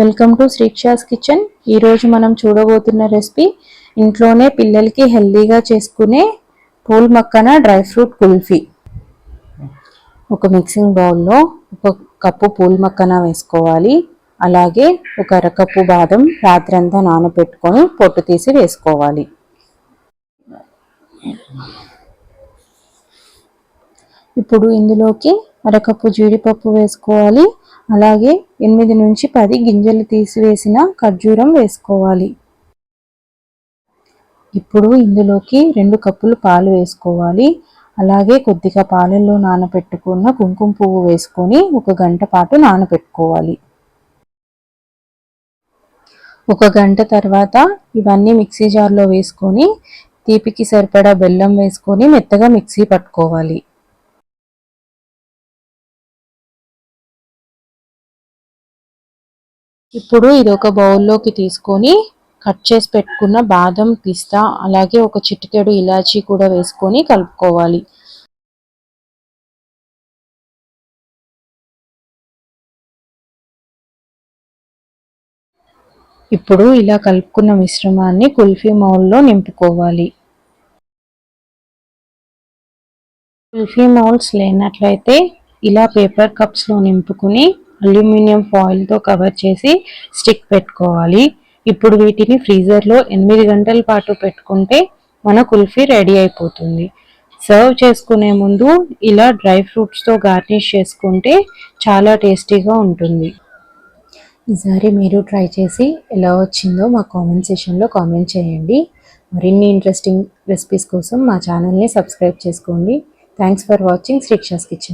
Welcome to Srikshas kitchen. ఈరోజు మనం చూడబోతున్న recipe ఇంట్లోనే పిల్లలకి హెల్దీగా చేసుకునే పూల్ మక్కన డ్రై ఫ్రూట్ కుల్ఫీ. ఒక మిక్సింగ్ బౌల్లో ఒక కప్పు పూల్ మక్కన వేసుకోవాలి. అలాగే ఒక అరకప్పు బాదం రాత్రంతా నానబెట్టుకొని పొట్టు తీసి వేసుకోవాలి. ఇప్పుడు ఇందులోకి అరకప్పు జీడిపప్పు వేసుకోవాలి. అలాగే ఎనిమిది నుంచి పది గింజలు తీసివేసిన ఖర్జూరం వేసుకోవాలి. ఇప్పుడు ఇందులోకి రెండు కప్పులు పాలు వేసుకోవాలి. అలాగే కొద్దిగా పాలల్లో నానబెట్టుకున్న కుంకుమ పువ్వు వేసుకొని ఒక గంట పాటు నానబెట్టుకోవాలి ఒక గంట తర్వాత ఇవన్నీ మిక్సీ జార్లో వేసుకొని తీపికి సరిపడా బెల్లం వేసుకొని మెత్తగా మిక్సీ పట్టుకోవాలి. ఇప్పుడు ఇది ఒక బౌల్లోకి తీసుకొని కట్ చేసి పెట్టుకున్న బాదం పిస్తా అలాగే ఒక చిటికెడు ఇలాచీ కూడా వేసుకొని కలుపుకోవాలి. ఇప్పుడు ఇలా కలుపుకున్న మిశ్రమాన్ని కుల్ఫీ మౌల్లో నింపుకోవాలి. కుల్ఫీ మౌల్స్ లేనట్లయితే ఇలా పేపర్ కప్స్లో నింపుకుని అల్యూమినియం ఫాయిల్తో కవర్ చేసి స్టిక్ పెట్టుకోవాలి. ఇప్పుడు వీటిని ఫ్రీజర్లో ఎనిమిది గంటల పాటు పెట్టుకుంటే మన కుల్ఫీ రెడీ అయిపోతుంది. సర్వ్ చేసుకునే ముందు ఇలా డ్రై ఫ్రూట్స్తో గార్నిష్ చేసుకుంటే చాలా టేస్టీగా ఉంటుంది. ఈసారి మీరు ట్రై చేసి ఎలా వచ్చిందో మా కామెంట్ సెషన్లో కామెంట్ చేయండి. మరిన్ని ఇంట్రెస్టింగ్ రెసిపీస్ కోసం మా ఛానల్ని సబ్స్క్రైబ్ చేసుకోండి. Thanks for watching Srikshas kitchen